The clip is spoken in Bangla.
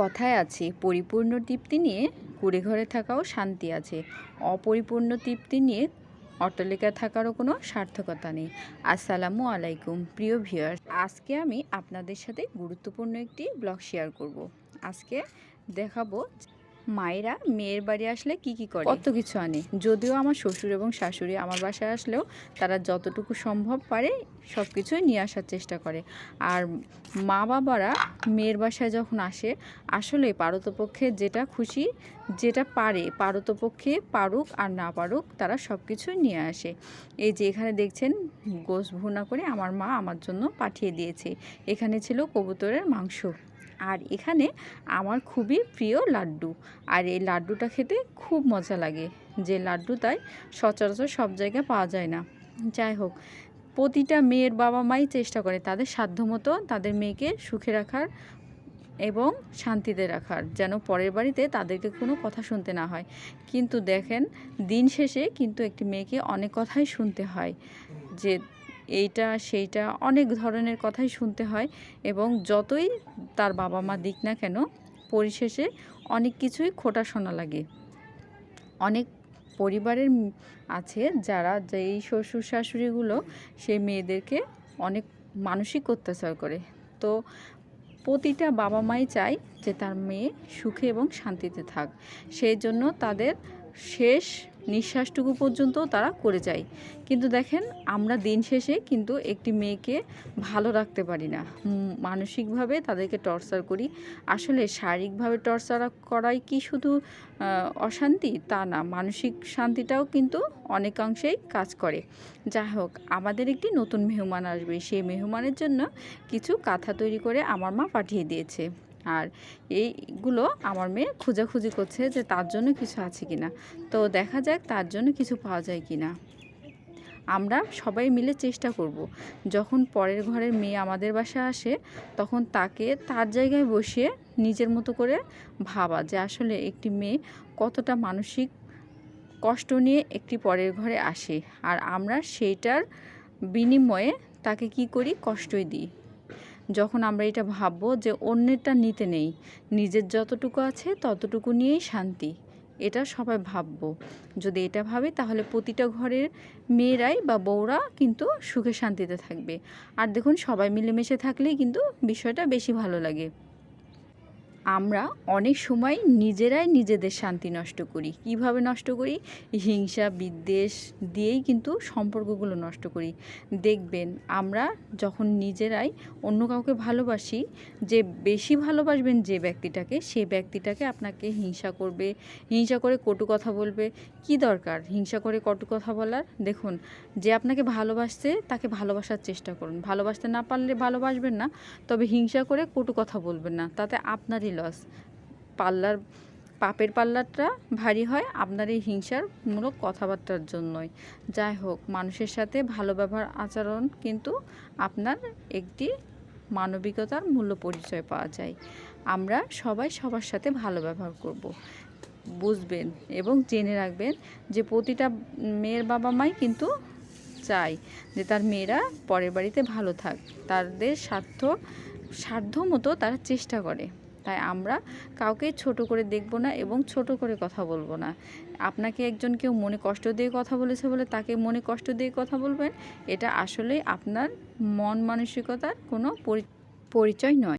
কথায় আছে, পরিপূর্ণ তৃপ্তি নিয়ে কুড়ে ঘরে থাকাও শান্তি আছে। অপরিপূর্ণ তৃপ্তি নিয়ে অট্টালিকা থাকারও কোনো সার্থকতা নেই। আসসালামু আলাইকুম, প্রিয় ভিউয়ার্স। আজকে আমি আপনাদের সাথে গুরুত্বপূর্ণ একটি ব্লগ শেয়ার করব। আজকে দেখাবো মায়েরা মেয়ের বাড়ি আসলে কি কি করে? কত কিছু আনে। যদিও আমার শ্বশুর এবং শাশুড়ি আমার বাসায় আসলেও তারা যতটুকু সম্ভব পারে সব কিছুই নিয়ে আসার চেষ্টা করে। আর মা বাবারা মেয়ের বাসায় যখন আসে আসলে পারতপক্ষে যেটা খুশি যেটা পারে পারতপক্ষে পারুক আর না পারুক তারা সব কিছুই নিয়ে আসে। এই যে এখানে দেখছেন গোস ভুনা করে আমার মা আমার জন্য পাঠিয়ে দিয়েছে। এখানে ছিল কবুতরের মাংস। আর এখানে আমার খুবই প্রিয় লাড্ডু। আর এই লাড্ডুটা খেতে খুব মজা লাগে। যে লাড্ডু তাই সচরাচর সব জায়গায় পাওয়া যায় না। যাই হোক, প্রতিটা মেয়ের বাবা মাই চেষ্টা করে তাদের সাধ্যমতো তাদের মেয়েকে সুখে রাখার এবং শান্তিতে রাখার, যেন পরের বাড়িতে তাদেরকে কোনো কথা শুনতে না হয়। কিন্তু দেখেন, দিন শেষে কিন্তু একটি মেয়েকে অনেক কথাই শুনতে হয় যে এইটা, সেইটা অনেক ধরনের কথাই শুনতে হয় এবং যতই তার বাবা মা দিক না কেন, পরিশেষে অনেক কিছুই খোটা শোনা লাগে। অনেক পরিবারের আছে যারা যে এই শ্বশুর শাশুড়িগুলো সেই মেয়েদেরকে অনেক মানসিক অত্যাচার করে। তো প্রতিটা বাবা মাই চায় যে তার মেয়ে সুখে এবং শান্তিতে থাক। সেই জন্য তাদের শেষ নিঃশ্বাসটুকু পর্যন্ত তারা করে যায়। কিন্তু দেখেন, আমরা দিন শেষে কিন্তু একটি মেয়েকে ভালো রাখতে পারি না। মানসিকভাবে তাদেরকে টর্চার করি। আসলে শারীরিকভাবে টর্চার করাই কি শুধু অশান্তি? তা না। মানসিক শান্তিটাও কিন্তু অনেকাংশেই কাজ করে। যাই হোক, আমাদের একটি নতুন মেহমান আসবে। সেই মেহমানের জন্য কিছু কাঁথা তৈরি করে আমার মা পাঠিয়ে দিয়েছে। আর এইগুলো আমার মেয়ে খোঁজাখুঁজি করছে যে তার জন্য কিছু আছে কিনা। তো দেখা যাক তার জন্য কিছু পাওয়া যায় কিনা। আমরা সবাই মিলে চেষ্টা করব। যখন পরের ঘরের মেয়ে আমাদের বাসায় আসে, তখন তাকে তার জায়গায় বসিয়ে নিজের মতো করে ভাবা যে আসলে একটি মেয়ে কতটা মানসিক কষ্ট নিয়ে একটি পরের ঘরে আসে। আর আমরা সেইটার বিনিময়ে তাকে কি করি? কষ্টই দিই। যখন আমরা এটা ভাববো যে অন্যেরটা নিতে নেই, নিজের যতটুকু আছে ততটুকু নিয়েই শান্তি। এটা সবাই ভাববো। যদি এটা ভাবে তাহলে প্রতিটা ঘরের মেয়েরাই বা বউরা কিন্তু সুখে শান্তিতে থাকবে। আর দেখুন সবাই মিলেমিশে থাকলেই কিন্তু বিষয়টা বেশি ভালো লাগে। আমরা অনেক সময় নিজেরাই নিজেদের শান্তি নষ্ট করি। কীভাবে নষ্ট করি? হিংসা, বিদ্বেষ দিয়েই কিন্তু সম্পর্কগুলো নষ্ট করি। দেখবেন, আমরা যখন নিজেরাই অন্য কাউকে ভালোবাসি, যে বেশি ভালোবাসবেন যে ব্যক্তিটাকে, সে ব্যক্তিটাকে আপনাকে হিংসা করবে, হিংসা করে কটু কথা বলবে। কি দরকার? হিংসা করে কটু কথা বলার? দেখুন, যে আপনাকে ভালোবাসছে, তাকে ভালোবাসার চেষ্টা করুন। ভালোবাসতে না পারলে ভালোবাসবেন না, তবে হিংসা করে কটু কথা বলবেন না। তাতে আপনারই লস পাল্লার, পাপের পাল্লাটা ভারী হয় আপনার এই হিংসার মূলক কথাবার্তার জন্যই। যাই হোক, মানুষের সাথে ভালো ব্যবহার আচরণ কিন্তু আপনার একটি মানবিকতার মূল্য পরিচয় পাওয়া যায়। আমরা সবাই সবার সাথে ভালো ব্যবহার করব। বুঝবেন এবং জেনে রাখবেন যে প্রতিটা মেয়ের বাবা মাই কিন্তু চায় যে তার মেয়েরা পরের বাড়িতে ভালো থাক। তাদের স্বার্থ সাধ্য মতো তারা চেষ্টা করে। তাই আমরা কাউকে ছোট করে দেখব না এবং ছোট করে কথা বলব না। আপনাকে একজন কেউ মনে কষ্ট দিয়ে কথা বলেছে বলে তাকে মনে কষ্ট দিয়ে কথা বলবেন, এটা আসলে আপনার মন মানসিকতার কোনো পরিচয় নয়।